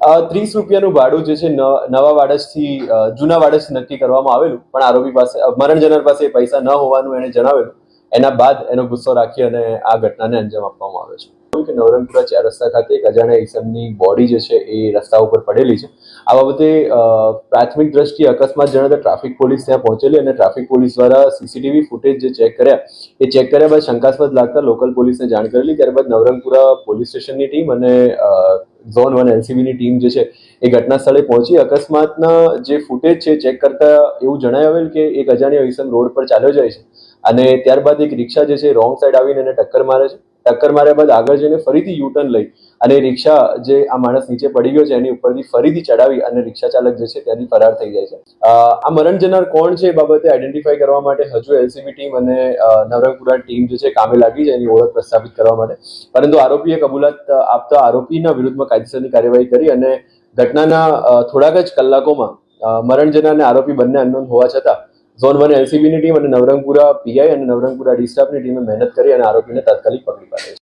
ત્રીસ રૂપિયાનું ભાડું જે છે નવા વાડજથી જૂના વાડસ નક્કી કરવામાં આવેલું. પણ આરોપી પાસે મરણ જનાર પાસે પૈસા ન હોવાનું એને જણાવેલું. એના બાદ એનો ગુસ્સો રાખી અને આ ઘટનાને અંજામ આપવામાં આવ્યો છે. કે નવરંગપુરા ચાર રસ્તા ખાતે એક અજાણ્યા ઈસમની બોડી જે છે, એ રસ્તા ઉપર પડેલી છે. આ બાબતે પ્રાથમિક દ્રષ્ટિએ અકસ્માત જણાતા ટ્રાફિક પોલીસ ત્યાં પહોંચેલી અને ટ્રાફિક પોલીસ દ્વારા સીસીટીવી ફૂટેજ જે ચેક કર્યા, એ ચેક કર્યા બાદ શંકાસ્પદ લાગતા લોકલ પોલીસને જાણ કરેલી. ત્યારબાદ નવરંગપુરા પોલીસ સ્ટેશનની ટીમ અને ઝોન વન એલસીબીની ટીમ જે છે એ ઘટના સ્થળે પહોંચી. અકસ્માતના જે ફૂટેજ છે ચેક કરતા એવું જણાય આવેલ કે એક અજાણ્યો ઈસમ રોડ પર ચાલ્યો જાય છે અને ત્યારબાદ એક રિક્ષા જે છે રોંગ સાઈડ આવીને એને ટક્કર મારે છે. ટક્કર માર્યા બાદ આગળ જઈને ફરીથી યુટર્ન લઈ અને રિક્ષા જે આ માણસ નીચે પડી ગયો છે, એની ઉપરથી ફરીથી ચડાવી અને રિક્ષા ચાલક જે છે ત્યાંથી ફરાર થઈ જાય છે. આ મરણ જનાર કોણ છે એ બાબતે આઈડેન્ટિફાઈ કરવા માટે હજુ એલસીબી ટીમ અને નવરંગપુરા ટીમ જે છે કામે લાગી છે, એની ઓળખ પ્રસ્થાપિત કરવા માટે. પરંતુ આરોપીએ કબૂલાત આપતા આરોપીના વિરુદ્ધમાં કાયદેસરની કાર્યવાહી કરી અને ઘટનાના થોડાક જ કલાકોમાં મરણ જનાર અને આરોપી બંને અનનોન હોવા છતાં ઝોન વન એલસીબીની ટીમ અને નવરંગપુરા પીઆઈ અને નવરંગપુરા ડિસ્ટાફની ટીમે મહેનત કરી અને આરોપીને તાત્કાલિક પકડી પાડ્યો છે.